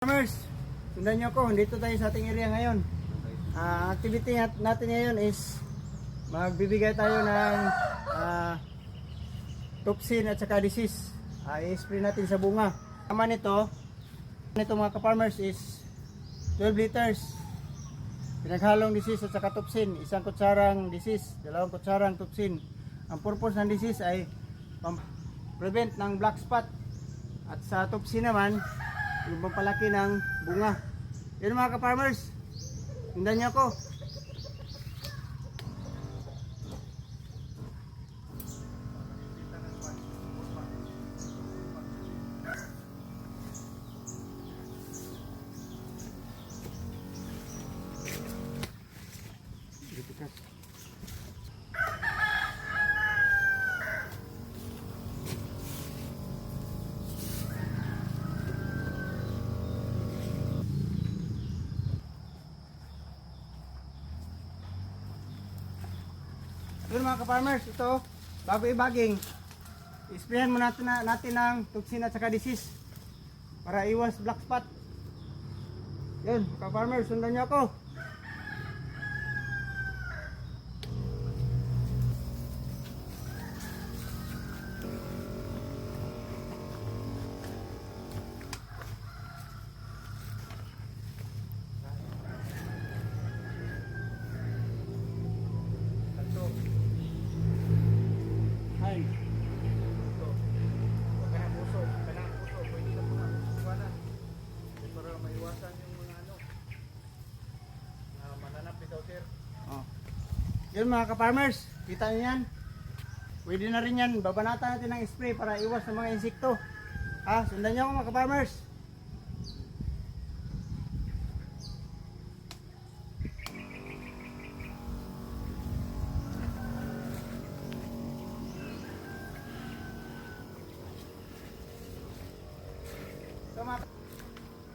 Farmers, sundan niyo ako. Dito tayo sa ating area ngayon. Ah, activity nat- natin ngayon is magbibigay tayo ng ah, toxin at saka disease. Ah, i-spray natin sa bunga. Tama nito, nito mga ka-farmers is 12 liters. Pinaghalong disease at saka toxin. Isang kutsarang disease, dalawang kutsarang toxin. Ang purpose ng disease ay prevent ng black spot. At sa toxin naman, yung pampalaki ng bunga. Yun mga ka-farmers, hindan niyo ako. Dito Yun mga ka-farmers, ito, bago ibaging, isprayan mo natin, na, natin ng toxin at saka disease para iwas black spot. Yun, ka-farmers, sundan niyo ako. Yun mga ka-farmers, kita niyo yan. Pwede na rin yan, babanatan natin ng spray para iwas sa mga insekto. Ha, sundan niyo ako mga ka-farmers.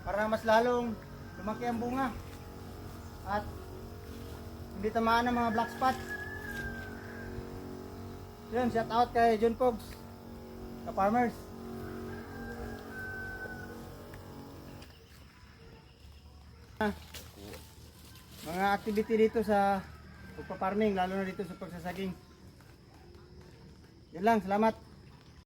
Para mas lalong lumaki ang bunga at hindi tamaan ng mga black spot. Yun, shout out kay John Pogs, ka-farmers. Ah, Mga activity dito sa pagpa-farming, lalo na dito sa pagsasaging. Yun lang, salamat.